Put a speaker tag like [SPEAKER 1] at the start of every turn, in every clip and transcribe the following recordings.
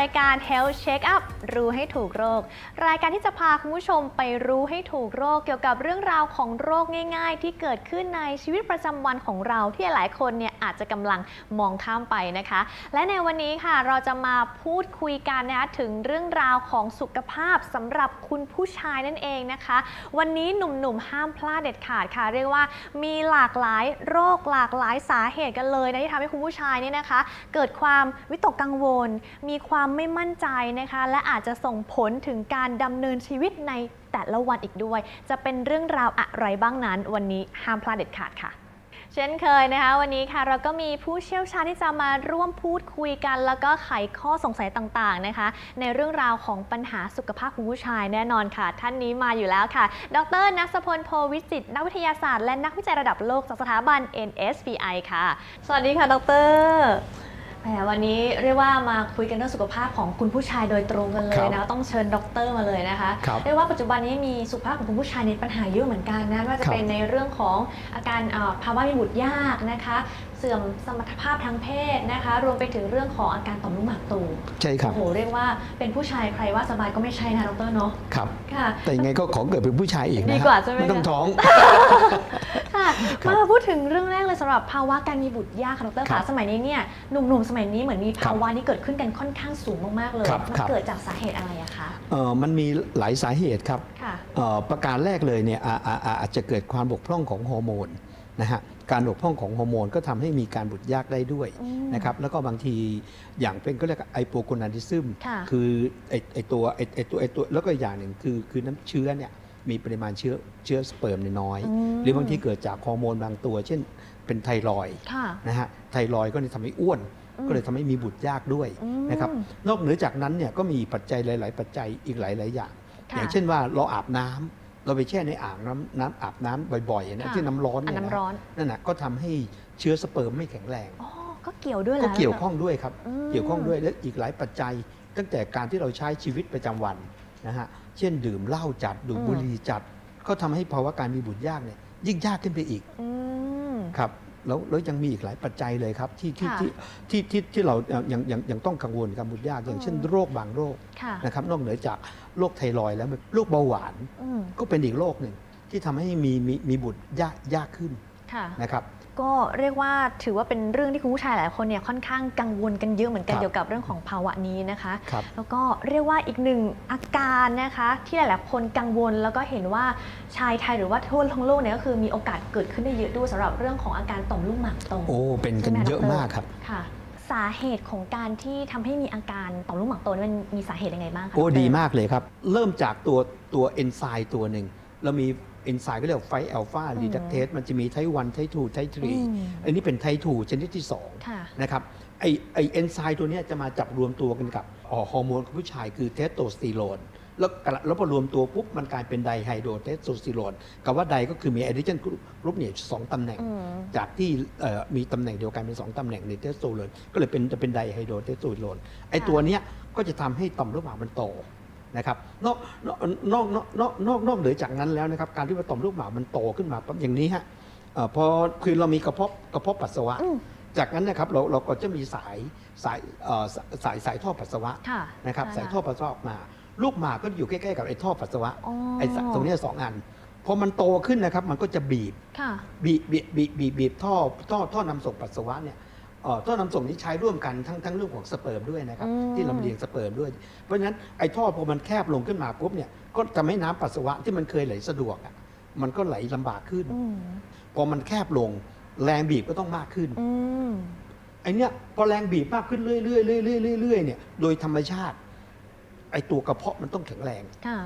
[SPEAKER 1] รายการ Health Check Up รู้ให้ถูกโรค รายการที่จะพาคุณผู้ชมไปรู้ให้ถูกโรค เกี่ยวกับเรื่องราวของโรคง่าย ๆ ที่เกิดขึ้นในชีวิตประจำวันของเราที่หลายคนเนี่ยอาจจะกำลังมองข้ามไปนะคะ และในวันนี้ค่ะเราจะมาพูดคุยกันนะคะถึงเรื่องราวของสุขภาพสำหรับคุณผู้ชายนั่นเองนะคะ วันนี้หนุ่มๆห้ามพลาดเด็ดขาดค่ะ เรียกว่ามีหลากหลายโรคหลากหลายสาเหตุกันเลยนะที่ทำให้คุณผู้ชายเนี่ยนะคะ เกิดความวิตกกังวล มีความไม่มั่นใจนะคะ และอาจจะส่งผลถึงการดำเนินชีวิตในแต่ละวันอีกด้วย จะเป็นเรื่องราวอะไรบ้างนั้น วันนี้ห้ามพลาดเด็ดขาดค่ะเช่นเคยนะคะ วันนี้ค่ะเราก็มีผู้เชี่ยวชาญที่จะมาร่วมพูดคุยกัน แล้วก็ไขข้อสงสัยต่างๆนะคะ ในเรื่องราวของปัญหาสุขภาพคุณผู้ชายแน่นอนค่ะ ท่านนี้มาอยู่แล้วค่ะ ดรนัสพลโพวิจิตนักวิทยาศาสตร์และนักวิจัยระดับโลกจากสถาบัน NSPI ค่ะ สวัสดีค่ะ ดร แหมวันนี้เรียกว่ามาคุยกันเรื่องสุขภาพของคุณผู้ชายโดยตรงกันเลยนะต้องเชิญดรมาเลยนะคะ
[SPEAKER 2] ครับ
[SPEAKER 1] เรียกว่าปัจจุบันนี้มีสุขภาพของคุณผู้ชายในปัญหาเยอะเหมือนกันนะไม่ว่าจะ
[SPEAKER 2] ครับ
[SPEAKER 1] เป็นในเรื่องของอาการเอ่อภาวะมีบุตรยากนะคะ เสื่อมสมรรถภาพทางเพศนะคะ รวมไปถึงเรื่องของอาการต่อมลูกหมากโต
[SPEAKER 2] ใช่ครับ
[SPEAKER 1] โอ้โหเรียกว่าเป็นผู้ชายใครว่าสบายก็ไม่ใช่นะดรเนาะ
[SPEAKER 2] ครับ
[SPEAKER 1] ค่ะ
[SPEAKER 2] แต่ยังไงก็ขอเกิดเป็นผู้ชายอีกนะ
[SPEAKER 1] ดีกว่าใช่ไหม
[SPEAKER 2] ไม่ต้องท้อง
[SPEAKER 1] ค่ะ
[SPEAKER 2] ครับ
[SPEAKER 1] มาพูดถึงเรื่องแรกเลยสำหรับภาวะการมีบุตรยากค่ะดร
[SPEAKER 2] ครั
[SPEAKER 1] คะ
[SPEAKER 2] บ
[SPEAKER 1] สมัยนี้เนี่ยหนุ่มๆสมัยนี้เหมือนมีภาวะนี้เกิดขึ้นกันค่อนข้างสูงมากๆเลย
[SPEAKER 2] ครับ
[SPEAKER 1] มัน
[SPEAKER 2] ครับ
[SPEAKER 1] เกิดจากสาเหตุอะไรอะคะ
[SPEAKER 2] เอ่อมันมีหลายสาเหตุครับ
[SPEAKER 1] ค่ะ
[SPEAKER 2] เอ่อประการแรกเลยเนี่ยอาอาอาอาจจะเกิดความบกพร่องของฮอร์โมน นะฮะการบกพร่องของฮอร์โมนก็ทำให้มีการบุตรยากได้ด้วย
[SPEAKER 1] อืม
[SPEAKER 2] นะครับแล้วก็บางทีอย่างเป็นก็เรียกไอโปโกนาดิซึม
[SPEAKER 1] ค่ะ
[SPEAKER 2] คือไอไอตัวไอไอตัวไอตัวแล้วก็อีกอย่างหนึ่งคือคือน้ำเชื้อเนี่ยมีปริมาณเชื้อเชื้อสเปิร์มเนี่ยน้อย
[SPEAKER 1] อืม
[SPEAKER 2] หรือบางทีเกิดจากฮอร์โมนบางตัว เช่นเป็นไทรอยด์
[SPEAKER 1] ค่ะ
[SPEAKER 2] นะฮะไทรอยด์ก็เลยทำให้อ้วน
[SPEAKER 1] อืม
[SPEAKER 2] ก็เลยทำให้มีบุตรยากด้วย
[SPEAKER 1] อืม
[SPEAKER 2] นะครับนอกเหนือจากนั้นเนี่ยก็มีปัจจัยหลาย ๆ ปัจจัยอีกหลาย ๆ อย่าง
[SPEAKER 1] ค่ะ
[SPEAKER 2] อย่างเช่นว่าเราอาบน้ำ เราไปแช่ในอ่างน้ำน้ำอาบน้ำบ่อยๆนะ
[SPEAKER 1] ค่ะ
[SPEAKER 2] ที่น้ำร้อน
[SPEAKER 1] อัน
[SPEAKER 2] เนี่ย
[SPEAKER 1] น้ำร้อน
[SPEAKER 2] นั่นนะก็ทำให้เชื้อสเปิร์มไม่แข็งแรง
[SPEAKER 1] อ๋อ ก็เกี่ยวด้วยเหร
[SPEAKER 2] ก็
[SPEAKER 1] อ
[SPEAKER 2] เกี่ยวข้องด้วยครับ
[SPEAKER 1] อืม
[SPEAKER 2] เกี่ยวข้องด้วยและอีกหลายปัจจัย ตั้งแต่การที่เราใช้ชีวิตประจำวันนะฮะเช่นดื่มเหล้าจัดดื่มบุหรี่จัด ก็ทำให้ภาวะการมีบุตรยากเนี่ยยิ่งยากขึ้นไปอีก
[SPEAKER 1] อืม
[SPEAKER 2] ครับ แล้วแล้วยังมีอีกหลายปัจจัยเลยครับที่ที่
[SPEAKER 1] ค่ะ
[SPEAKER 2] ที่ที่ที่ที่เราเอ่อยังยังยังต้องกังวลกับบุตรยากอย่างเช่น
[SPEAKER 1] อืม
[SPEAKER 2] โรคบางโรค
[SPEAKER 1] ค่ะ
[SPEAKER 2] นะครับนอกเหนือจากโรคไทรอยด์แล้วโรคเบาหวาน
[SPEAKER 1] อืม
[SPEAKER 2] ก็เป็นอีกโรคหนึ่งที่ทำให้มีมีมีบุตรยากยากขึ้น
[SPEAKER 1] ค่ะ
[SPEAKER 2] นะครับ
[SPEAKER 1] ก็เรียกว่าถือว่าเป็นเรื่องที่คุณผู้ชายหลายคนเนี่ยค่อนข้างกังวลกันเยอะเหมือนกัน
[SPEAKER 2] ครับ
[SPEAKER 1] เกี่ยวกับเรื่องของภาวะนี้นะคะ
[SPEAKER 2] ครับ
[SPEAKER 1] แล้วก็เรียกว่าอีกหนึ่งอาการนะคะ ที่หลายๆคนกังวลแล้วก็เห็นว่าชายไทยหรือว่าทั่วทั้งโลกเนี่ยก็คือมีโอกาสเกิดขึ้นได้เยอะด้วยสำหรับเรื่องของอาการต่อมลูกหมากโต
[SPEAKER 2] โอ้เป็นกัน
[SPEAKER 1] ใช่ไหม
[SPEAKER 2] เยอะ
[SPEAKER 1] ดร
[SPEAKER 2] มากครับ
[SPEAKER 1] ค่ะ สาเหตุของการที่ทำให้มีอาการต่อมลูกหมากโตนี่มันมีสาเหตุยังไงบ้างคะ
[SPEAKER 2] โอ้
[SPEAKER 1] ดร
[SPEAKER 2] ดีมากเลยครับ เริ่มจากตัวตัวเอนไซม์ตัวหนึ่งเรามี เอนไซม์ก็เรียกไฟอัลฟา
[SPEAKER 1] อืม
[SPEAKER 2] รีดักเทสมันจะมีไทป์วันไทป์ทูไทป์ทรี
[SPEAKER 1] อืม
[SPEAKER 2] อันนี้เป็นไทป์ทูชนิดที่สอง
[SPEAKER 1] ค่ะ
[SPEAKER 2] นะครับไอไอเอนไซม์ตัวเนี้ยจะมาจับรวมตัวกันกับอ๋อฮอร์โมนของผู้ชายคือเทสโทสเตอโรนแล้วกระแล้วพอรวมตัวปุ๊บ มันกลายเป็นไดไฮโดรเทสโทสเตอโรนกับว่าไดก็คือมีไอดิเจนกรุ๊ปเนี่ยสองตำแหน่ง
[SPEAKER 1] อืม
[SPEAKER 2] จากที่เอ่อมีตำแหน่งเดียวกันเป็นสองตำแหน่งในเทสโทสเตอโรนก็เลยเป็นจะเป็นไดไฮโดรเทสโทสเตอโรนไอ
[SPEAKER 1] ค่ะ
[SPEAKER 2] ตัวเนี้ยก็จะทำให้ต่อมลูกหมากมันโต นะครับนอกนอกนอกนอกนอกนอกนอกเหนือจากนั้นแล้วนะครับ การที่ว่าต่อมลูกหมากมันโตขึ้นมาปั๊บอย่างนี้ฮะเอ่อพอคือเรามีกระเพาะกระเพาะปัสสาวะ
[SPEAKER 1] อืม
[SPEAKER 2] จากนั้นนะครับเราเราก็จะมีสายสายเอ่อสสายสายท่อปัสสาวะ
[SPEAKER 1] ค่ะ
[SPEAKER 2] นะครับ
[SPEAKER 1] ใช่
[SPEAKER 2] สายท่อปัสสาวะออกมา ลูกหมากก็อยู่ใกล้ๆกับไอ้ท่อปัสสาวะ
[SPEAKER 1] อ๋อ
[SPEAKER 2] ไอ้สายตรงเนี้ยสองอันพอมันโตขึ้นนะครับมันก็จะบีบ
[SPEAKER 1] ค่ะ
[SPEAKER 2] บีบบีบบีบบีบบีบท่อท่อท่อนำส่งปัสสาวะเนี่ยเอ่อ ท่อนำส่งนี้ใช้ร่วมกันทั้งทั้งเรื่องของสเปิร์มด้วยนะครับ
[SPEAKER 1] อืม
[SPEAKER 2] ที่ลำเลียงสเปิร์มด้วย เพราะฉะนั้นไอ้ท่อพอมันแคบลงขึ้นมาปุ๊บเนี่ยก็ทำให้น้ำปัสสาวะที่มันเคยไหลสะดวกอะมันก็ไหลลำบากขึ้น
[SPEAKER 1] อืม
[SPEAKER 2] พอมันแคบลง แรงบีบก็ต้องมากขึ้น
[SPEAKER 1] อืม
[SPEAKER 2] ไอเนี้ยพอแรงบีบมากขึ้นเรื่อยๆเรื่อยๆเรื่อยๆเนี่ยโดยธรรมชาติ ไอตัวกระเพาะมันต้องแข็งแรง
[SPEAKER 1] ค่ะ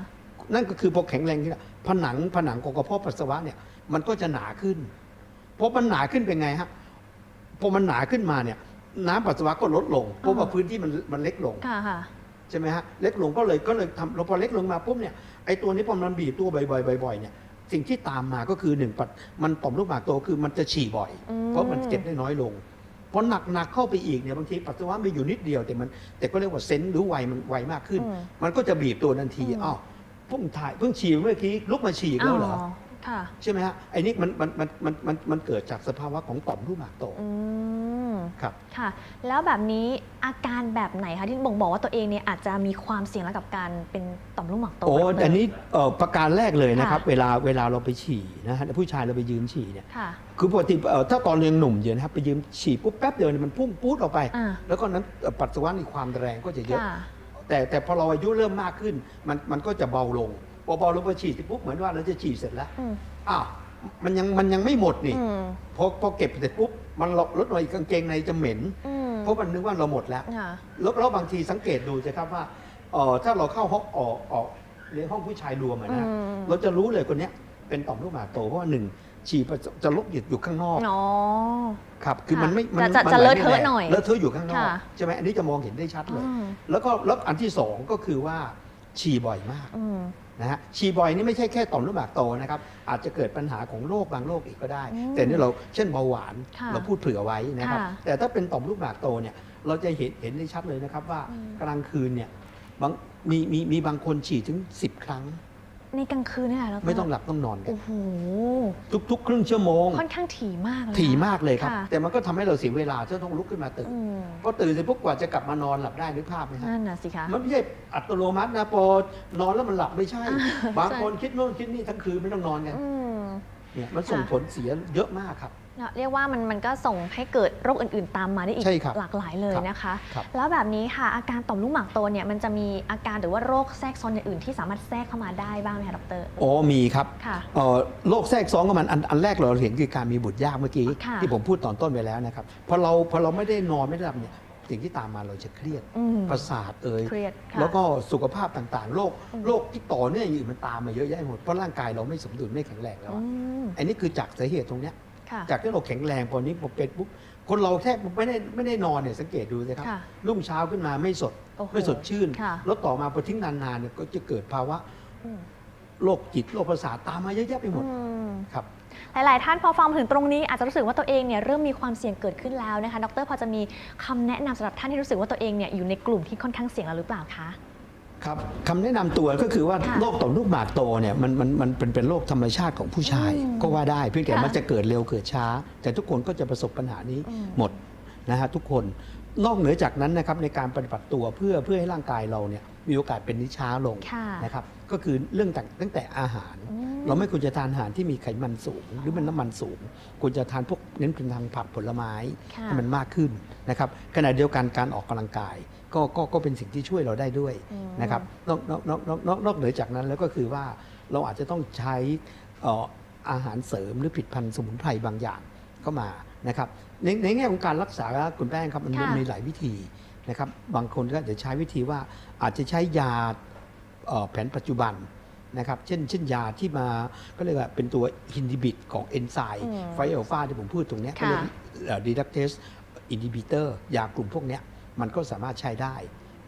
[SPEAKER 2] นั่นก็คือพอแข็งแรงที่ผนังผนังของกระเพาะปัสสาวะเนี่ย มันก็จะหนาขึ้นพอมันหนาขึ้นเป็นไงฮะ พอมันหนาขึ้นมาเนี่ย น้ำปัสสาวะก็ลดลงเพราะว่าพื้นที่มันมันเล็กลง
[SPEAKER 1] ค่ะค่ะ
[SPEAKER 2] ใช่ไหมฮะเล็กลงก็เลยก็เลยทำเราพอเล็กลงมาปุ๊บเนี่ยไอตัวนี้พอมันบีบตัวบ่อยๆบ่อยๆเนี่ยสิ่งที่ตามมาก็คือหนึ่งปัดมันต่อมลูกหมากโตคือมันจะฉี่บ่อย
[SPEAKER 1] อืม
[SPEAKER 2] เพราะมันเก็บได้น้อยลงพอหนักหนักเข้าไปอีกเนี่ยบางทีปัสสาวะไม่อยู่นิดเดียวแต่มัน แต่ก็เรียกว่าเซนส์หรือไวมันไวมากขึ้น
[SPEAKER 1] อืม
[SPEAKER 2] มันก็จะบีบตัวทันที
[SPEAKER 1] อืม
[SPEAKER 2] อ้าวเพิ่งถ่ายเพิ่งฉี่เมื่อกี้ลุกมาฉี่อีกแล้วเหรอ
[SPEAKER 1] ค่ะ
[SPEAKER 2] ใช่ไหมฮะไอ้นี่มันมันมันมันมันมันเกิดจากสภาวะของต่อมลูกหมากโต
[SPEAKER 1] อืม
[SPEAKER 2] ครับ
[SPEAKER 1] ค่ะ แล้วแบบนี้อาการแบบไหนคะที่บ่งบอกว่าตัวเองเนี่ยอาจจะมีความเสี่ยงแล้วกับการเป็นต่อมลูกหมากโต
[SPEAKER 2] โอ้
[SPEAKER 1] แบบ
[SPEAKER 2] อันนี้เอ่อประการแรกเลยนะครับ
[SPEAKER 1] ค่ะ
[SPEAKER 2] เวลาเวลาเราไปฉี่นะฮะผู้ชายเราไปยืนฉี่เนี่ย
[SPEAKER 1] ค่ะ
[SPEAKER 2] คือปกติเอ่อถ้าตอนยังหนุ่มอยู่นะครับไปยืนฉี่ปุ๊บแป๊บเดียวเนี่ยมันพุ่งปุ๊ดออกไป
[SPEAKER 1] อ่า
[SPEAKER 2] แล้วก็นั้นเอ่อปัสสาวะมีความแรงก็จะเยอะ
[SPEAKER 1] ค่ะ
[SPEAKER 2] แต่แต่พอเราอายุเริ่มมากขึ้นมันมันก็จะเบาลง พอเบาลงพอฉี่เสร็จปุ๊บเหมือนว่าเราจะฉี่เสร็จแล้ว
[SPEAKER 1] อืม
[SPEAKER 2] อ้าวมันยังมันยังไม่หมดนี่
[SPEAKER 1] อืม
[SPEAKER 2] พอพอเก็บเสร็จปุ๊บมันลดลดหน่อยกางเกงในจะเหม็น
[SPEAKER 1] อืม
[SPEAKER 2] เพราะมันนึกว่าเราหมดแล้ว
[SPEAKER 1] ค่ะ
[SPEAKER 2] แล้วแล้วบางทีสังเกตดูสิครับว่าเอ่อถ้าเราเข้าห้องออกออกเรียนห้องผู้ชายรวมอะนะ
[SPEAKER 1] อืม
[SPEAKER 2] เราจะรู้เลยคนเนี้ยเป็นต่อมลูกหมากโตเพราะว่าหนึ่งฉี่ประจจะลบหยุดอยู่ข้างนอก
[SPEAKER 1] อ๋อ
[SPEAKER 2] ครับคือ
[SPEAKER 1] ค่ะ
[SPEAKER 2] มันไม่มั
[SPEAKER 1] จะจะ
[SPEAKER 2] มั
[SPEAKER 1] จะ
[SPEAKER 2] ไห
[SPEAKER 1] เล
[SPEAKER 2] ล
[SPEAKER 1] อะ
[SPEAKER 2] ไม่
[SPEAKER 1] เทอะ
[SPEAKER 2] แรง
[SPEAKER 1] หน่อย
[SPEAKER 2] เลอะเทอะอยู่ข้างนอก
[SPEAKER 1] ค่ะ
[SPEAKER 2] ใช่ไหมอันนี้จะมองเห็นได้ชัดเลย
[SPEAKER 1] อืม
[SPEAKER 2] แล้วก็แล้วอันที่สองก็คือว่า ฉี่บ่อยมาก
[SPEAKER 1] อืม
[SPEAKER 2] นะฮะฉี่บ่อยนี่ไม่ใช่แค่ต่อมลูกหมากโตนะครับ อาจจะเกิดปัญหาของโรคบางโรคอีกก็ได้
[SPEAKER 1] อืม
[SPEAKER 2] แต่นี่เราเช่นเบาหวาน
[SPEAKER 1] ค่ะ
[SPEAKER 2] เราพูดเผื่อไว้นะครับ
[SPEAKER 1] ค่ะ
[SPEAKER 2] แต่ถ้าเป็นต่อมลูกหมากโตเนี่ยเราจะเห็นเห็นได้ชัดเลยนะครับว่า
[SPEAKER 1] อืม
[SPEAKER 2] กลางคืนเนี่ยบางมีมีมีบางคนฉี่ถึง 10 ครั้ง
[SPEAKER 1] ในกลางคืนนี่แหละแล้ว
[SPEAKER 2] ไม่ต้องหลับต้องนอนกัน
[SPEAKER 1] โอ้โห
[SPEAKER 2] ทุก ๆ ครึ่งชั่วโมง
[SPEAKER 1] ค่อนข้างถี่มากเลยนะ
[SPEAKER 2] ถี่มากเลยครับ
[SPEAKER 1] ค่ะ
[SPEAKER 2] แต่มันก็ทำให้เราเสียเวลาที่ต้องลุกขึ้นมาตื่น
[SPEAKER 1] อืม
[SPEAKER 2] พอตื่นเสร็จปุ๊บกว่าจะกลับมานอนหลับได้นึกภาพไหมฮะ
[SPEAKER 1] นั่นน่ะสิคะ
[SPEAKER 2] มันไม่ใช่อัตโนมัตินะพอนอนแล้วมันหลับไม่ใช่
[SPEAKER 1] อ่า
[SPEAKER 2] บาง
[SPEAKER 1] ใช่
[SPEAKER 2] คนคิดโน่นคิดนี่ทั้งคืนไม่ต้องนอนกัน
[SPEAKER 1] อืม
[SPEAKER 2] เนี่ยมันส่ง
[SPEAKER 1] ค่ะ
[SPEAKER 2] ผลเสียเยอะมากครับ
[SPEAKER 1] เรียกว่ามันมันก็ส่งให้เกิดโรคอื่น ๆ ตามมาได้อีก
[SPEAKER 2] ใช่ครับ
[SPEAKER 1] หลากหลายเลย
[SPEAKER 2] ครับ
[SPEAKER 1] นะคะ
[SPEAKER 2] ครับ
[SPEAKER 1] แล้วแบบนี้ค่ะอาการต่อมลูกหมากโตเนี่ยมันจะมีอาการหรือว่าโรคแทรกซ้อนอย่างอื่นที่สามารถแทรกเข้ามาได้บ้างไหมคะดร
[SPEAKER 2] อ๋อมีครับ
[SPEAKER 1] ค่ะ
[SPEAKER 2] เอ่อโรคแทรกซ้อนของมันอันอันแรกเราเห็นคือการมีบุตรยากเมื่อกี้
[SPEAKER 1] ค่ะ
[SPEAKER 2] ที่ผมพูดตอนต้นไปแล้วนะครับพอเราพอเราไม่ได้นอนไม่ได้หลับเนี่ยสิ่งที่ตามมาเราจะเครียด
[SPEAKER 1] อืม
[SPEAKER 2] ประสาทเอ่ย
[SPEAKER 1] เครียดค่ะ
[SPEAKER 2] แล้วก็สุขภาพต่างๆ โรค
[SPEAKER 1] อืม
[SPEAKER 2] โรคที่ต่อเนื่องอย่างอื่นมันตามมาเยอะแยะหมด เพราะร่างกายเราไม่สมดุลไม่แข็งแรงแล้ว
[SPEAKER 1] อื
[SPEAKER 2] อะ
[SPEAKER 1] ม
[SPEAKER 2] อันนี้คือจากสาเหตุตรงเนี้ย
[SPEAKER 1] ค่ะ
[SPEAKER 2] จากที่เราแข็งแรงพอนี้พอเป็นปุ๊บคนเราแทบไม่ได้ไม่ได้นอนเนี่ยสังเกตดูสิครับ
[SPEAKER 1] ค่ะ
[SPEAKER 2] รุ่งเช้าขึ้นมาไม่สด
[SPEAKER 1] โอ้โห
[SPEAKER 2] ไม่สดชื่น
[SPEAKER 1] ค่ะ
[SPEAKER 2] แล้วต่อมาพอทิ้งนานๆเนี่ยก็จะเกิดภาวะ
[SPEAKER 1] อืม
[SPEAKER 2] โรคจิตโรคประสาทตามมาเยอะแยะไปหมด
[SPEAKER 1] อืม
[SPEAKER 2] ครับ
[SPEAKER 1] หลาย ๆ ท่านพอฟังมาถึงตรงนี้อาจจะรู้สึกว่าตัวเองเนี่ยเริ่มมีความเสี่ยงเกิดขึ้นแล้วนะคะ ดรพอจะมีคำแนะนำสำหรับท่านที่รู้สึกว่าตัวเองเนี่ยอยู่ในกลุ่มที่ค่อนข้างเสี่ยงแล้วหรือเปล่าคะ
[SPEAKER 2] ครับคำแนะนำตัวก็คือว่า
[SPEAKER 1] ค่ะ
[SPEAKER 2] โรคต่อมลูกหมากโตเนี่ยมันมันมันเป็นเป็นโรคธรรมชาติของผู้ชาย
[SPEAKER 1] อืม
[SPEAKER 2] ก็ว่าได้เพียงแต่
[SPEAKER 1] ค่ะ
[SPEAKER 2] มันจะเกิดเร็วเกิดช้า แต่ทุกคนก็จะประสบปัญหานี้
[SPEAKER 1] อืม
[SPEAKER 2] หมดนะฮะทุกคนนอกเหนือจากนั้นนะครับในการปฏิบัติตัวเพื่อเพื่อให้ร่างกายเราเนี่ย มีโอกาสเป็นนิช้าลง
[SPEAKER 1] ค่ะ
[SPEAKER 2] นะครับก็คือเรื่องต่างตั้งแต่อาหาร
[SPEAKER 1] อืม
[SPEAKER 2] เราไม่ควรจะทานอาหารที่มีไขมันสูง หรือมันน้ำมันสูง ควรจะทานพวกเน้นเป็นทางผักผลไม้
[SPEAKER 1] ค่ะ
[SPEAKER 2] ให้มันมากขึ้นนะครับขณะเดียวกันการออกกำลังกายก็ก็ก็เป็นสิ่งที่ช่วยเราได้ด้วย
[SPEAKER 1] อืม
[SPEAKER 2] นะครับนอกนอกนอกนอกนอกนอกเหนือจากนั้นแล้วก็คือว่าเราอาจจะต้องใช้เอ่ออาหารเสริมหรือผลิดพันธุ์สมุนไพรบางอย่างเข้ามานะครับในในแง่ของการรักษาคุณแป้งครับมัน
[SPEAKER 1] ค่ะ
[SPEAKER 2] มีหลายวิธี นะครับบางคนก็จะใช้วิธีว่าอาจจะใช้ยาเอ่อแผนปัจจุบันนะครับเช่นเช่นยาที่มาก็เรียกว่าเป็นตัวอินฮิบิตของเอนไซม์
[SPEAKER 1] อืม
[SPEAKER 2] ไฟอัลฟาที่ผมพูดตรงเนี้ย
[SPEAKER 1] ค่ะ
[SPEAKER 2] ก็เรียกดีดักเทสอินฮิบิเตอร์ยากลุ่มพวกเนี้ยมันก็สามารถใช้ได้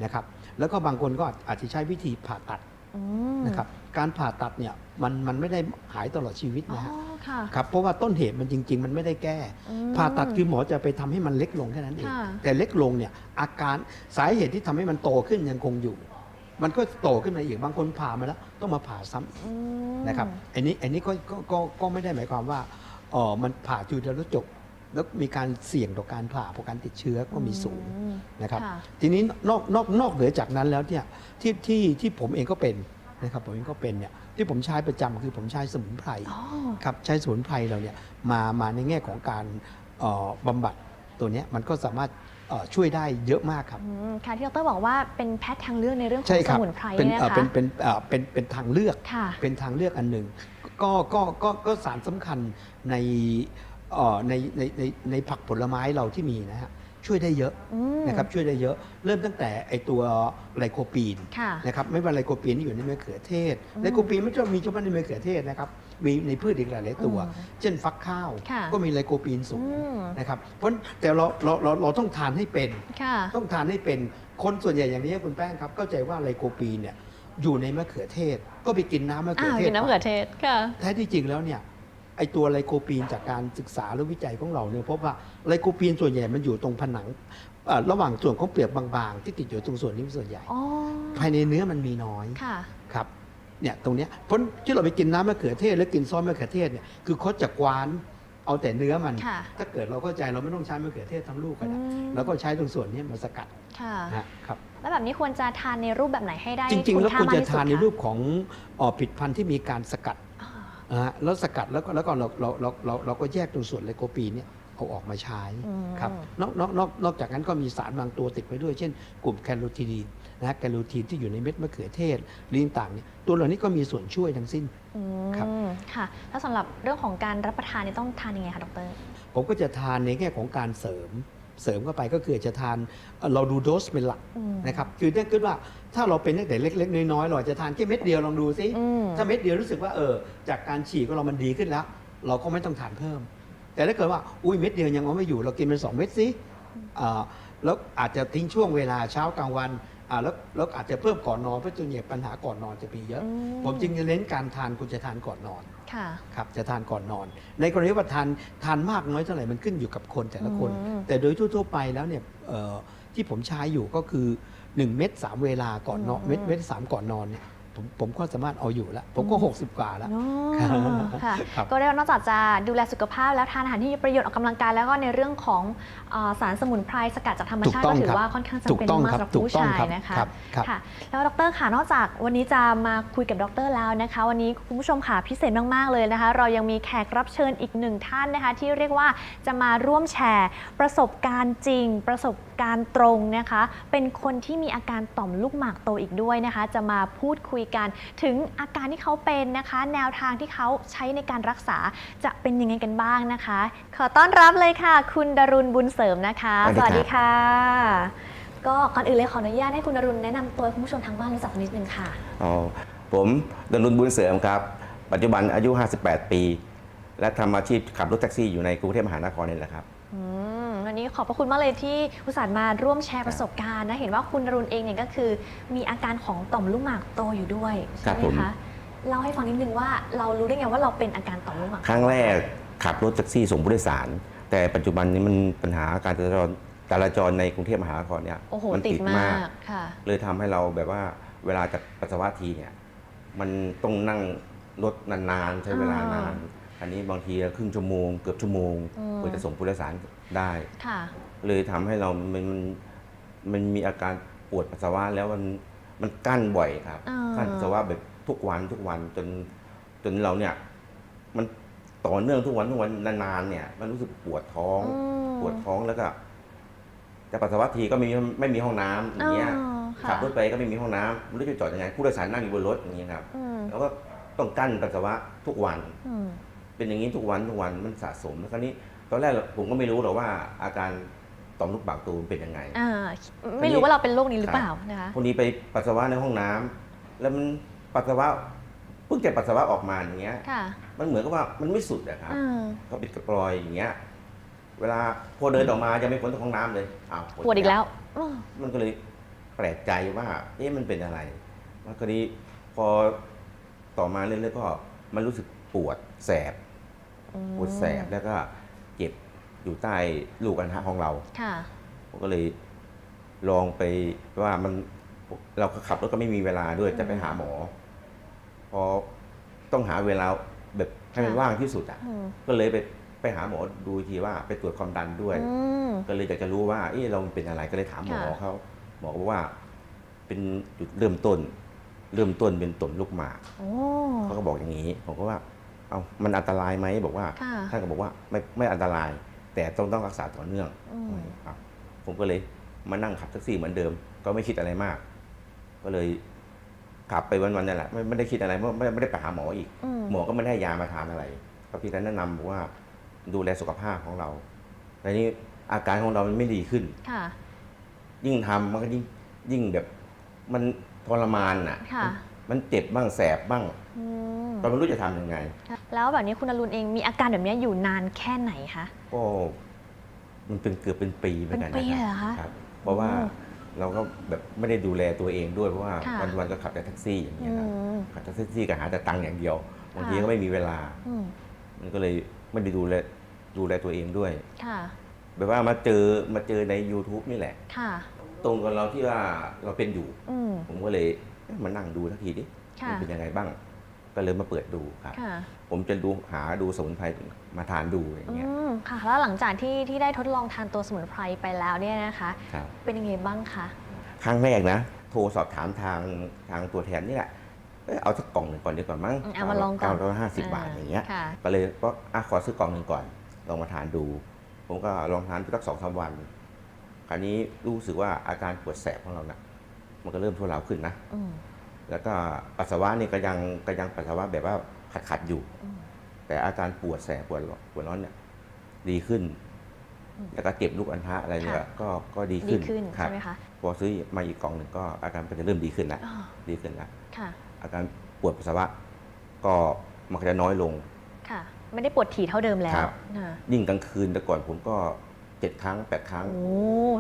[SPEAKER 2] นะครับแล้วก็บางคนก็อาจจะใช้วิธีผ่าตัด
[SPEAKER 1] อืม
[SPEAKER 2] นะครับการผ่าตัดเนี่ยมันมันไม่ได้หายตลอดชีวิต
[SPEAKER 1] อ๋อ
[SPEAKER 2] นะฮะ
[SPEAKER 1] ค่ะ
[SPEAKER 2] ครับเพราะว่าต้นเหตุมันจริง ๆ มันไม่ได้แก้
[SPEAKER 1] อืม
[SPEAKER 2] ผ่าตัดคือหมอจะไปทำให้มันเล็กลงแค่นั้นเอง
[SPEAKER 1] ค่ะ
[SPEAKER 2] แต่เล็กลงเนี่ยอาการสาเหตุที่ทำให้มันโตขึ้นยังคงอยู่ มันก็โตขึ้นมาอีกบางคนผ่ามาแล้วต้องมาผ่าซ้ำอีก
[SPEAKER 1] อืม
[SPEAKER 2] นะครับอันนี้อันนี้ก็ก็ก็ก็ไม่ได้หมายความว่าเออมันผ่าทีเดียวแล้วจบแล้วมีการเสี่ยงต่อการผ่าเพราะการติดเชื้อก็มีสูง
[SPEAKER 1] อืม
[SPEAKER 2] นะครับ
[SPEAKER 1] ค่ะ
[SPEAKER 2] ทีนี้นอกนอกนอกเหนือจากนั้นแล้วเนี่ยที่ที่ที่ผมเองก็เป็นนะครับผมเองก็เป็นเนี่ย ที่ผมใช้ประจำคือผมใช้สมุนไพร
[SPEAKER 1] อ๋อ
[SPEAKER 2] ครับใช้สมุนไพรเราเนี่ยมามาในแง่ของการเอ่อบำบัดตัวเนี้ยมันก็สามารถเอ่อช่วยได้เยอะมากครับ
[SPEAKER 1] อืมค่ะที่ดรบอกว่าเป็นแพทย์ทางเลือกในเรื่องขอ
[SPEAKER 2] ใช่
[SPEAKER 1] ง
[SPEAKER 2] ค
[SPEAKER 1] ส
[SPEAKER 2] รับ
[SPEAKER 1] มุนไพร
[SPEAKER 2] เป็น
[SPEAKER 1] เนี่ย
[SPEAKER 2] เอ่อ
[SPEAKER 1] นะคะ
[SPEAKER 2] เป็นเป็นเอ่อเป็นเป็นทางเลือก
[SPEAKER 1] ค่ะ
[SPEAKER 2] เป็นทางเลือกอันหนึ่งก็ก็ก็ก็สารสำคัญในเอ่อในในในในผักผลไม้เราที่มีนะฮะ ช่วยได้เยอะ
[SPEAKER 1] อืม
[SPEAKER 2] นะครับช่วยได้เยอะ เริ่มตั้งแต่ไอตัวไลโคปีน
[SPEAKER 1] ค่ะ
[SPEAKER 2] นะครับไม่ว่าไลโคปีนที่อยู่ในมะเขือเทศ
[SPEAKER 1] อืม
[SPEAKER 2] ไลโคปีนไม่ใช่มีเฉพาะในมะเขือเทศนะครับมีในพืชอีกหลายๆตัว
[SPEAKER 1] อืม
[SPEAKER 2] เช่นฟักข้าว
[SPEAKER 1] ค่ะ
[SPEAKER 2] ก็มีไลโคปีนสู
[SPEAKER 1] อื
[SPEAKER 2] ง
[SPEAKER 1] ม
[SPEAKER 2] นะครับเพราะแต่เราเราเราเราต้องทานให้เป็น
[SPEAKER 1] ค่ะ
[SPEAKER 2] ต้องทานให้เป็นคนส่วนใหญ่อย่างนี้คุณแป้งครับเข้าใจว่าไลโคปีนเนี่ยอยู่ในมะเขือเทศ ก็ไปกินน้ำมะเขื
[SPEAKER 1] อ่า
[SPEAKER 2] อเทศ
[SPEAKER 1] กินน้ำมะเขือเทศค่ะ
[SPEAKER 2] แท้ที่จริงแล้วเนี่ย ไอตัวไลโคปีนจากการศึกษาหรือวิจัยของเราเนี่ยพบว่าไลโคปีนส่วนใหญ่มันอยู่ตรงผนังเอ่อระหว่างส่วนของเปลือกบางๆ ที่ติดอยู่ตรงส่วนนี้เป็นส่วนใหญ่
[SPEAKER 1] อ๋อ
[SPEAKER 2] ภายในเนื้อมันมีน้อย
[SPEAKER 1] ค่ะ
[SPEAKER 2] ครับเนี่ยตรงเนี้ยเพราะที่เราไปกินน้ำมะเขือเทศหรือกินซอสมะเขือเทศเนี่ยคือเขาจะกวานเอาแต่เนื้อมัน
[SPEAKER 1] ค่ะ
[SPEAKER 2] ถ้าเกิดเราเข้าใจเราไม่ต้องใช้มะเขือเทศทั้งลูกก็ได้
[SPEAKER 1] อืม
[SPEAKER 2] แล้วก็ใช้ตรงส่วนนี้มาสกัด
[SPEAKER 1] ค่ะ
[SPEAKER 2] นะฮะครับ
[SPEAKER 1] แล้วแบบนี้ควรจะทานในรูปแบบไหนให้ได้
[SPEAKER 2] จริง ๆ แล้ว
[SPEAKER 1] ณ
[SPEAKER 2] ควร
[SPEAKER 1] มก
[SPEAKER 2] จะ
[SPEAKER 1] ที่สุด
[SPEAKER 2] ทานใน
[SPEAKER 1] คะ
[SPEAKER 2] รูปของเอ่อผลิตภัณฑ์ที่มีการสกัด
[SPEAKER 1] อ่า
[SPEAKER 2] นะฮะแล้วสกัดแล้วก็แล้วก็เราเราเราเราเราก็แยกตรงส่วนไลโคปีนเนี่ยเอาออกมาใช้
[SPEAKER 1] อืม
[SPEAKER 2] ครับนอกนอกนอกนอกจากนั้นก็มีสารบางตัวติดไว้ด้วย เช่น กลุ่มแคโรทีนนะฮะแคโรทีนที่อยู่ในเม็ดมะเขือเทศลิ้นต่างๆเนี่ยตัวเหล่านี้ก็มีส่วนช่วยทั้งสิ้น
[SPEAKER 1] อื
[SPEAKER 2] ครับ
[SPEAKER 1] มค่ะ แล้วสำหรับเรื่องของการรับประทานเนี่ยต้องทานยังไงคะดร
[SPEAKER 2] ผมก็จะทานในแง่ของการเสริม เสริมเข้าไปก็คือจะทานเอ่อเราดูโดสเป็นหลัก
[SPEAKER 1] อืม
[SPEAKER 2] นะครับคือถ้าเกิดว่าถ้าเราเป็นตั้งแต่เล็ก ๆ น้อยๆเราอาจจะทานแค่เม็ดเดียวลองดูซิ
[SPEAKER 1] อืม
[SPEAKER 2] ถ้าเม็ดเดียวรู้สึกว่าเออจากการฉีดของเรามันดีขึ้นแล้ว เราก็ไม่ต้องทานเพิ่ม แต่ถ้าเกิดว่าอุ้ยเม็ดเดียวยังเอาไม่อยู่เรากินเป็นสองเม็ดสิอ่าแล้วอาจจะทิ้งช่วงเวลาเช้ากลางวัน อ่าแล้วแล้วอาจจะเพิ่มก่อนนอนเพราะตัวเนี่ยปัญหาก่อนนอนจะมีเยอะ
[SPEAKER 1] อืม
[SPEAKER 2] ผมจึงจะเน้นการทานคุณจะทานก่อนนอน
[SPEAKER 1] ค่ะ
[SPEAKER 2] ครับจะทานก่อนนอน ในกรณีว่าทานทานมากน้อยเท่าไหร่มันขึ้นอยู่กับคนแต่ละคน
[SPEAKER 1] อืม
[SPEAKER 2] แต่โดยทั่วๆไปแล้วเนี่ยเอ่อที่ผมใช้อยู่ก็คือ 1 เม็ด3 เวลาก่อนนอน
[SPEAKER 1] อืม
[SPEAKER 2] เม็ดเม็ดสามก่อนนอนเนี่ย ผมผมก็สามารถเอาอยู่แล้ว ผมก็
[SPEAKER 1] อืม
[SPEAKER 2] 60 กว่าแล้ว
[SPEAKER 1] อ๋อ
[SPEAKER 2] ครับ
[SPEAKER 1] ค่ะ
[SPEAKER 2] ครับ
[SPEAKER 1] ก็เรียกว่านอกจากจะดูแลสุขภาพแล้วทานอาหารที่มีประโยชน์ออกกำลังกายแล้วก็ในเรื่องของเอ่อสารสมุนไพรสกัดจากธรรมชาติ
[SPEAKER 2] ถูกต้
[SPEAKER 1] ก็
[SPEAKER 2] อง
[SPEAKER 1] ถือ
[SPEAKER 2] ครับ
[SPEAKER 1] ว่าค่อนข้าง
[SPEAKER 2] ถู
[SPEAKER 1] จำ
[SPEAKER 2] ก
[SPEAKER 1] เป็น
[SPEAKER 2] ต้อง
[SPEAKER 1] มาก
[SPEAKER 2] ครับ
[SPEAKER 1] สำหรับ
[SPEAKER 2] ถูก
[SPEAKER 1] ผู้
[SPEAKER 2] ต้อง
[SPEAKER 1] ชาย
[SPEAKER 2] ครับ
[SPEAKER 1] นะคะ
[SPEAKER 2] ครับครับ
[SPEAKER 1] ค่ะแล้วดรค่ะนอกจากวันนี้จะมาคุยกับดรแล้วนะคะ วันนี้คุณผู้ชมค่ะพิเศษมากๆเลยนะคะ เรายังมีแขกรับเชิญอีกหนึ่งท่านนะคะ ที่เรียกว่าจะมาร่วมแชร์ ประสบการณ์จริง ประสบการณ์ตรงนะคะ เป็นคนที่มีอาการต่อมลูกหมากโตอีกด้วยนะคะ จะมาพูดคุยกันถึงอาการที่เขาเป็นนะคะ แนวทางที่เขาใช้ในการรักษาจะเป็นยังไงกันบ้างนะคะ ขอต้อนรับเลยค่ะ คุณดรุณบุญเสริมนะคะ
[SPEAKER 3] สวัสดีครับ
[SPEAKER 1] ค่ะ ก็ก่อนอื่นเลยขออนุญาตให้คุณดรุณแนะนำตัวให้คุณผู้ชมทางบ้านรู้จักสักนิดนึงค่ะ
[SPEAKER 3] อ๋อผมดนุนบุญเสริมครับ ปัจจุบันอายุ 58 ปี และทำอาชีพขับรถแท็กซี่อยู่ในกรุงเทพมหานครนี่แหละครับ
[SPEAKER 1] อืม วันนี้ขอบพระคุณมากเลยที่อุตส่าห์มาร่วมแชร์ประสบการณ์นะ เห็นว่าคุณดรุณเองเนี่ยก็คือมีอาการของต่อมลูกหมากโตอยู่ด้วย
[SPEAKER 3] ครั
[SPEAKER 1] ใช่
[SPEAKER 3] บ
[SPEAKER 1] ไหม
[SPEAKER 3] ผม
[SPEAKER 1] คะเล่าให้ฟังนิดนึงว่าเรารู้ได้ไงว่าเราเป็นอาการต่อมลูกหมากโต
[SPEAKER 3] ครั้งแรกขับรถแท็กซี่ส่งผู้โดยสาร แต่ปัจจุบันนี้มันปัญหาการจราจรจราจรในกรุงเทพมหานครเนี่ย
[SPEAKER 1] โอ้โห
[SPEAKER 3] มั
[SPEAKER 1] ติดมากค่ะ
[SPEAKER 3] เลยทำให้เราแบบว่าเวลาจะปัสสาวะทีเนี่ย มันต้องนั่งรถนานๆใช้เวลานาน อันนี้บางทีครึ่งชั่วโมงเกือบชั่วโมง
[SPEAKER 1] อืม
[SPEAKER 3] กว่าจะส่งผู้โดยสารได้
[SPEAKER 1] ค่ะ
[SPEAKER 3] เลยทำให้เรามันมันมันมีอาการปวดปัสสาวะแล้วมันมันกั้นบ่อยครับ
[SPEAKER 1] อ่า
[SPEAKER 3] กั้นปัสสาวะแบบทุกวันทุกวันจนจนเราเนี่ย มันต่อเนื่องทุกวันทุกวันนานๆเนี่ย มันรู้สึกปวดท้อง
[SPEAKER 1] อืม
[SPEAKER 3] ปวดท้องแล้วก็จะปัสสาวะทีก็ไม่มีไม่มีห้องน้ำอย่างเงี้ย
[SPEAKER 1] อ๋อค่ะ
[SPEAKER 3] ขับรถไปก็ไม่มีห้องน้ำไม่รู้จะจอดยังไงผู้โดยสารนั่งอยู่บนรถอย่างเงี้ยครับ
[SPEAKER 1] อืม
[SPEAKER 3] แล้วก็ต้องกั้นปัสสาวะทุกวัน
[SPEAKER 1] อืม
[SPEAKER 3] เป็นอย่างนี้ทุกวันทุกวันมันสะสมแล้วคราวนี้ตอนแรกผมก็ไม่รู้หรอกว่าอาการต่อมลูกปากตูนเป็นยังไง
[SPEAKER 1] อ่าไม่รู้ว่าเราเป็นโรคนี้หรือเปล่านะคะ
[SPEAKER 3] พอดีไปปัสสาวะในห้องน้ำแล้วมันปัสสาวะเพิ่งจะปัสสาวะออกมาอย่างเงี้ย
[SPEAKER 1] ค่ะ
[SPEAKER 3] มันเหมือนกับว่ามันไม่สุดอะครับ
[SPEAKER 1] อ่า
[SPEAKER 3] ก็ปิดกระปลอยอย่างเงี้ย เวลาพอเดินออกมายังไม่พ้นจากห้องน้ำเลยอ้าว
[SPEAKER 1] ปวดอีกแล้วอ้อ
[SPEAKER 3] มันก็เลยแปลกใจว่าเอ๊ะมันเป็นอะไรแล้วก็นี้พอต่อมาเรื่อยๆก็มันรู้สึกปวดแสบ
[SPEAKER 1] อืม
[SPEAKER 3] ปวดแสบแล้วก็เจ็บอยู่ใต้ลูกอัณฑะของเรา
[SPEAKER 1] ค่ะ
[SPEAKER 3] ผมก็เลยลองไปว่ามันเราก็ขับรถก็ไม่มีเวลาด้วย
[SPEAKER 1] อืม
[SPEAKER 3] จะไปหาหมอ พอต้องหาเวลาแบบให้มัน
[SPEAKER 1] ค่ะ
[SPEAKER 3] ว่างที่สุดอะ
[SPEAKER 1] อืม
[SPEAKER 3] ก็เลยไปไปหาหมอดูอีกทีว่าไปตรวจความดันด้วย
[SPEAKER 1] อืม
[SPEAKER 3] ก็เลยอยากจะรู้ว่าเอ๊ะเราเป็นอะไรก็เลยถามหมอ
[SPEAKER 1] ค่ะ
[SPEAKER 3] เขาหมอก็บอกว่า เป็นจุดเริ่มต้น เริ่มต้นเป็นตุ่มลูกหมาก
[SPEAKER 1] โอ้
[SPEAKER 3] เขาก็บอกอย่างนี้ ผมก็ว่า เอามันอันตรายไหมบอกว่า
[SPEAKER 1] ค่ะ
[SPEAKER 3] ท่านก็บอกว่าไม่ไม่อันตราย แต่ต้องต้องรักษาต่อเนื่อง
[SPEAKER 1] อืม
[SPEAKER 3] ครับผมก็เลยมานั่งขับแท็กซี่เหมือนเดิม ก็ไม่คิดอะไรมาก ก็เลยขับไปวันๆนั่นแหละไม่ไม่ได้คิดอะไรเพราะไม่ไม่ได้ไปหาหมออีก
[SPEAKER 1] อืม
[SPEAKER 3] หมอก็ไม่ได้ให้ยามาทานอะไรก็เพียงแต่แนะนำบอกว่าดูแลสุขภาพของเราแต่นี้อาการของเรามันไม่ดีขึ้น
[SPEAKER 1] ค่ะ
[SPEAKER 3] ยิ่งทำมันก็ยิ่งยิ่งแบบมันทรมานอะ
[SPEAKER 1] ค่ะ
[SPEAKER 3] มันมันเจ็บบ้างแสบบ้าง
[SPEAKER 1] อืม
[SPEAKER 3] ก็ไม่รู้จะทำยังไง
[SPEAKER 1] แล้วแบบนี้คุณอรุณเองมีอาการแบบนี้อยู่นานแค่ไหนคะ
[SPEAKER 3] ก็มันเป็นเกือบเป็นปีเหมือนกัน
[SPEAKER 1] เป็นปี
[SPEAKER 3] นะ
[SPEAKER 1] เลยเหรอคะ
[SPEAKER 3] ครับ เพราะว่า
[SPEAKER 1] โอ้
[SPEAKER 3] เราก็แบบไม่ได้ดูแลตัวเองด้วยเพราะว่า
[SPEAKER 1] ค่ะ
[SPEAKER 3] วันๆก็ขับแต่แท็กซี่อย่างเงี้
[SPEAKER 1] อื
[SPEAKER 3] ยครับ
[SPEAKER 1] ม
[SPEAKER 3] ขับแต่แท็กซี่ก็หาแต่ตังค์อย่างเดียวบางที
[SPEAKER 1] ค่ะ
[SPEAKER 3] ก็ไม่มีเวลา
[SPEAKER 1] อืม
[SPEAKER 3] มันก็เลยไม่ได้ดูแลดูแลตัวเองด้วย
[SPEAKER 1] ค่ะ
[SPEAKER 3] แบบว่ามาเจอมาเจอใน YouTube นี่แหละ
[SPEAKER 1] ค่ะ
[SPEAKER 3] ตรงกับเราที่ว่าเราเป็นอยู่
[SPEAKER 1] อืม
[SPEAKER 3] ผมก็เลยเอ๊ะมานั่งดูทักทีดิ
[SPEAKER 1] ค่ะ
[SPEAKER 3] มันเป็นยังไงบ้าง กก็เลยมาเปิดดูครับ
[SPEAKER 1] ค่ะ
[SPEAKER 3] ผมจะดูหาดูสมุนไพรมาทานดูอย่างเงี้ย
[SPEAKER 1] อืมค่ะแล้วหลังจากที่ที่ได้ทดลองทานตัวสมุนไพรไปแล้วเนี่ยนะคะ
[SPEAKER 3] ครับ
[SPEAKER 1] เป็นยังไงบ้างคะ
[SPEAKER 3] ครั้งแรกนะ โทรสอบถามทางทางตัวแทนนี่แหละเอ้ยเอาสักกล่องหนึ่งก่อนดีกว่ามั้ง
[SPEAKER 1] อืมเอามาลองก่อน
[SPEAKER 3] เก้าร้อยห้าสิบบาทอย่างเงี้ย
[SPEAKER 1] ค่ะ
[SPEAKER 3] ก็เลยก็อะขอซื้อกล่องหนึ่งก่อน ลองมาทานดู ผมก็ลองทานไปสักสองสามวัน คราวนี้รู้สึกว่าอาการปวดแสบของเรานะมันก็เริ่มทุเลาขึ้นนะ
[SPEAKER 1] อืม
[SPEAKER 3] แล้วก็ปัสสาวะนี่ก็ยังก็ยังปัสสาวะแบบว่าขัดขัดๆอยู่
[SPEAKER 1] อืม
[SPEAKER 3] แต่อาการปวดแสบปวดร้อนปวดร้อนเนี่ยดีขึ้น
[SPEAKER 1] อืม
[SPEAKER 3] แล้วก็เจ็บลูกอัณฑะอะไรเนี่ย
[SPEAKER 1] ค่ะ
[SPEAKER 3] ก็ก็ดี
[SPEAKER 1] ดี
[SPEAKER 3] ขึ้น
[SPEAKER 1] ขึ้น
[SPEAKER 3] ครั
[SPEAKER 1] ใช่
[SPEAKER 3] บ
[SPEAKER 1] ไหมคะ
[SPEAKER 3] พอซื้อมาอีกกล่องหนึ่งก็อาการก็จะเริ่มดีขึ้นแล้ว
[SPEAKER 1] อ๋อ
[SPEAKER 3] ดีขึ้นแล้ว
[SPEAKER 1] ค่ะ
[SPEAKER 3] อาการปวดปัสสาวะ ก็มันก็จะน้อยลง
[SPEAKER 1] ค่ะ ไม่ได้ปวดถี่เท่าเดิมแล้ว
[SPEAKER 3] ครับ
[SPEAKER 1] ค่ะ
[SPEAKER 3] ยิ่งกลางคืนแต่ก่อนผมก็เจ็ดครั้งแปดครั้ง
[SPEAKER 1] โอ้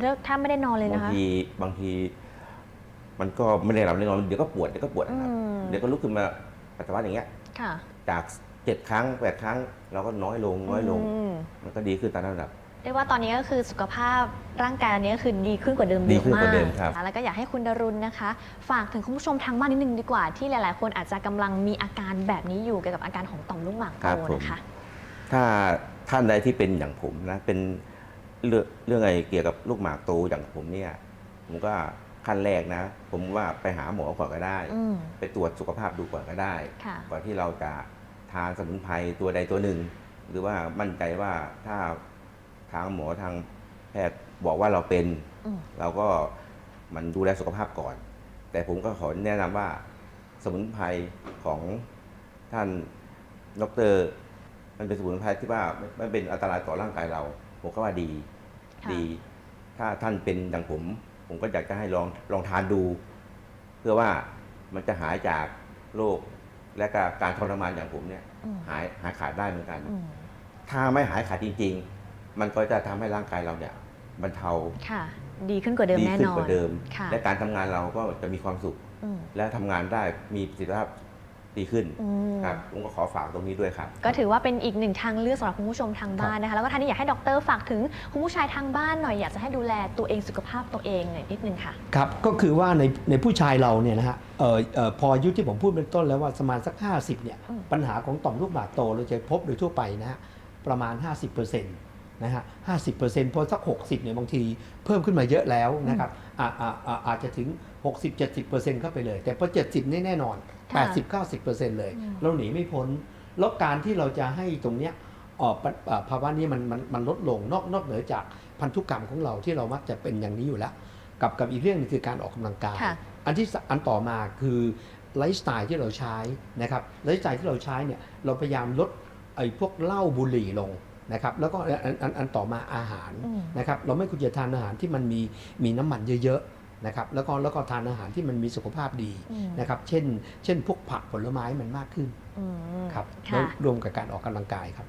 [SPEAKER 1] ถ้าถ้าไม่ได้นอนเลย
[SPEAKER 3] บาง
[SPEAKER 1] นะคะ
[SPEAKER 3] ทีบางที มันก็ไม่ได้หลับไม่ได้นอนเดี๋ยวก็ปวดเดี๋ยวก็ปวดนะครับ
[SPEAKER 1] อืม
[SPEAKER 3] เดี๋ยวก็ลุกขึ้นมาปัสสาวะอย่างเงี้ย
[SPEAKER 1] ค่ะ
[SPEAKER 3] จากเจ็ดครั้งแปดครั้ง เราก็น้อยลงน้อยลง
[SPEAKER 1] ม
[SPEAKER 3] มันก็ดีขึ้นตามระดับ
[SPEAKER 1] เรียกว่าตอนนี้ก็คือสุขภาพร่างกายอันนี้ก็คือดีขึ้นกว่าเดิม
[SPEAKER 3] ดีขึ้นกว่าเดิม
[SPEAKER 1] ยอะ
[SPEAKER 3] ครับ
[SPEAKER 1] แล้วก็อยากให้คุณดรุณนะคะ ฝากถึงคุณผู้ชมทางบ้านนิดนึงดีกว่าที่หลาย ๆ คนอาจจะกำลังมีอาการแบบนี้อยู่เกี่ยวกับอาการของต่อมลูกหมากโต
[SPEAKER 3] ครับผม
[SPEAKER 1] นะคะ
[SPEAKER 3] ถ้าท่านใดที่เป็นอย่างผมนะเป็นเรื่องเรื่องอะไรเกี่ยวกับลูกหมากโตอย่างผมเนี่ยผมก็ ขั้นแรกนะ ผมว่าไปหาหมอก่อนก็ได้
[SPEAKER 1] อืม
[SPEAKER 3] ไปตรวจสุขภาพดูก่อนก็ได้
[SPEAKER 1] ค่ะ
[SPEAKER 3] ก่อนที่เราจะทานสมุนไพรตัวใดตัวหนึ่ง หรือว่ามั่นใจว่าถ้าทางหมอทางแพทย์บอกว่าเราเป็น
[SPEAKER 1] อืม
[SPEAKER 3] เราก็มันดูแลสุขภาพก่อน แต่ผมก็ขอแนะนำว่าสมุนไพรของท่านดอกเตอรมันเป็นสมุนไพรที่ว่าไม่ไม่เป็นอันตรายต่อร่างกายเรา ผมก็ว่าดี
[SPEAKER 1] ค่ะ
[SPEAKER 3] ดี ถ้าท่านเป็นอย่างผม ผมก็อยากจะให้ลองลองทานดู เพื่อว่ามันจะหายจากโรคและก็การทรมานอย่างผมเนี่ย
[SPEAKER 1] อืม
[SPEAKER 3] หายหายขาดได้เหมือนกัน
[SPEAKER 1] อืม
[SPEAKER 3] ถ้าไม่หายขาดจริง ๆ มันก็จะทำให้ร่างกายเราเนี่ยบรรเทา
[SPEAKER 1] ค่ะ ดีขึ้นกว่าเดิม
[SPEAKER 3] ดี
[SPEAKER 1] แน่
[SPEAKER 3] ขึ้น
[SPEAKER 1] นอน
[SPEAKER 3] กว่าเดิม
[SPEAKER 1] ค่ะ
[SPEAKER 3] และการทำงานเราก็จะมีความสุข
[SPEAKER 1] อืม
[SPEAKER 3] และทำงานได้มีประสิทธิภาพ ดีขึ้น
[SPEAKER 1] อืม
[SPEAKER 3] ครับผมก็ขอฝากตรงนี้ด้วยครับ
[SPEAKER 1] ก็ถือว่าเป็นอีกหนึ่งทางเลือกสำหรับคุณผู้ชมทางบ้านนะคะ แล้วก็ท่านนี้อยากให้ดรฝากถึงคุณผู้ชายทางบ้านหน่อยอยากจะให้ดูแลตัวเองสุขภาพตัวเองหน่อยนิดนึงค่ะ
[SPEAKER 2] ครับก็คือว่าในในผู้ชายเราเนี่ยนะฮะเอ่อเอ่อพออายุที่ผมพูดเป็นต้นแล้วว่าประมาณสัก 50เนี่ย
[SPEAKER 1] อืม
[SPEAKER 2] ปัญหาของต่อมลูกหมากโตเราจะพบโดยทั่วไปนะฮะประมาณ 50%นะฮะ50%พอสัก60เนี่ยบางทีเพิ่มขึ้นมาเยอะแล้วนะครับอาอาอาอาจจะถึง 60-70%เข้าไปเลย แต่พอ 70 นี่แน่นอน
[SPEAKER 1] ค่ะ
[SPEAKER 2] 80-90%เลย
[SPEAKER 1] อืม
[SPEAKER 2] เราหนีไม่พ้น แล้วการที่เราจะให้ตรงเนี้ยเอ่อปะเอ่อภาวะนี้มันมันมันลดลงนอกนอกเหนือจากพันธุกรรมของเราที่เรามักจะเป็นอย่างนี้อยู่แล้ว กับกับอีกเรื่องหนึงคือการออกกำลังกาย
[SPEAKER 1] ค่ะ
[SPEAKER 2] อันที่สอันต่อมาคือไลฟ์สไตล์ที่เราใช้นะครับไลฟ์สไตล์ที่เราใช้เนี่ยเราพยายามลดไอ้พวกเหล้าบุหรี่ลงนะครับแล้วก็อันอันอันต่อมาอาหาร
[SPEAKER 1] อืม
[SPEAKER 2] นะครับเราไม่ควรจะทานอาหารที่มันมีมีน้ำมันเยอะๆ นะครับแล้วก็แล้วก็ทานอาหารที่มันมีสุขภาพดี
[SPEAKER 1] อืม
[SPEAKER 2] นะครับเช่น เช่นพวกผักผลไม้มันมากขึ้น
[SPEAKER 1] อืม
[SPEAKER 2] ครับ
[SPEAKER 1] ค่ะ
[SPEAKER 2] แล้วรวมกับการออกกำลังกายครับ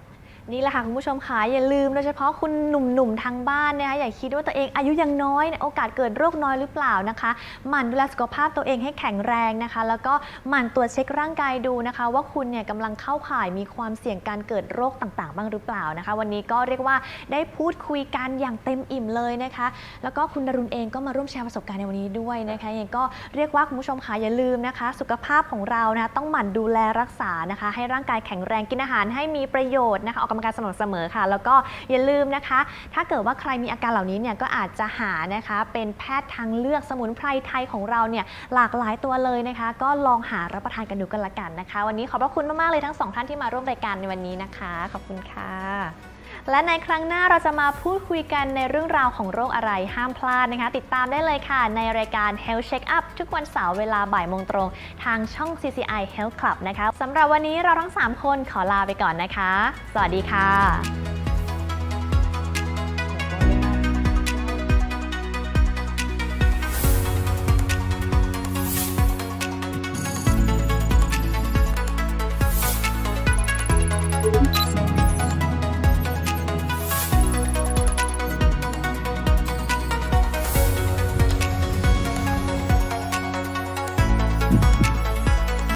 [SPEAKER 1] นี่แหละค่ะคุณผู้ชมคะอย่าลืมโดยเฉพาะคุณหนุ่มๆทางบ้านนะคะอย่าคิดว่าตัวเองอายุยังน้อยโอกาสเกิดโรคน้อยหรือเปล่านะคะหมั่นดูแลสุขภาพตัวเองให้แข็งแรงนะคะ แล้วก็หมั่นตรวจเช็คร่างกายดูนะคะ ว่าคุณเนี่ยกำลังเข้าข่ายมีความเสี่ยงการเกิดโรคต่างๆ บ้างหรือเปล่านะคะ วันนี้ก็เรียกว่าได้พูดคุยกันอย่างเต็มอิ่มเลยนะคะ แล้วก็คุณดรุณเองก็มาร่วมแชร์ประสบการณ์ในวันนี้ด้วยนะคะยังก็เรียกว่าคุณผู้ชมคะอย่าลืมนะคะ สุขภาพของเรานะคะต้องหมั่นดูแลรักษานะคะ ให้ร่างกายแข็งแรงกินอาหารให้มีประโยชน์นะคะออกกำมการสม่ำเสมอค่ะ แล้วก็อย่าลืมนะคะ ถ้าเกิดว่าใครมีอาการเหล่านี้เนี่ยก็อาจจะหานะคะ เป็นแพทย์ทางเลือกสมุนไพรไทยของเราเนี่ยหลากหลายตัวเลยนะคะ ก็ลองหารับประทานกันดูกันละกันนะคะ วันนี้ขอบพระคุณมากๆเลยทั้งสองท่านที่มาร่วมรายการในวันนี้นะคะ ขอบคุณค่ะ และในครั้งหน้าเราจะมาพูดคุยกันในเรื่องราวของโรคอะไรห้ามพลาดนะคะ ติดตามได้เลยค่ะ ในรายการ Health Check Up ทุกวันเสาร์เวลาบ่ายโมงตรง ทางช่อง CCI Health Club นะคะสำหรับวันนี้เราทั้ง 3 คนขอลาไปก่อนนะคะ สวัสดีค่ะ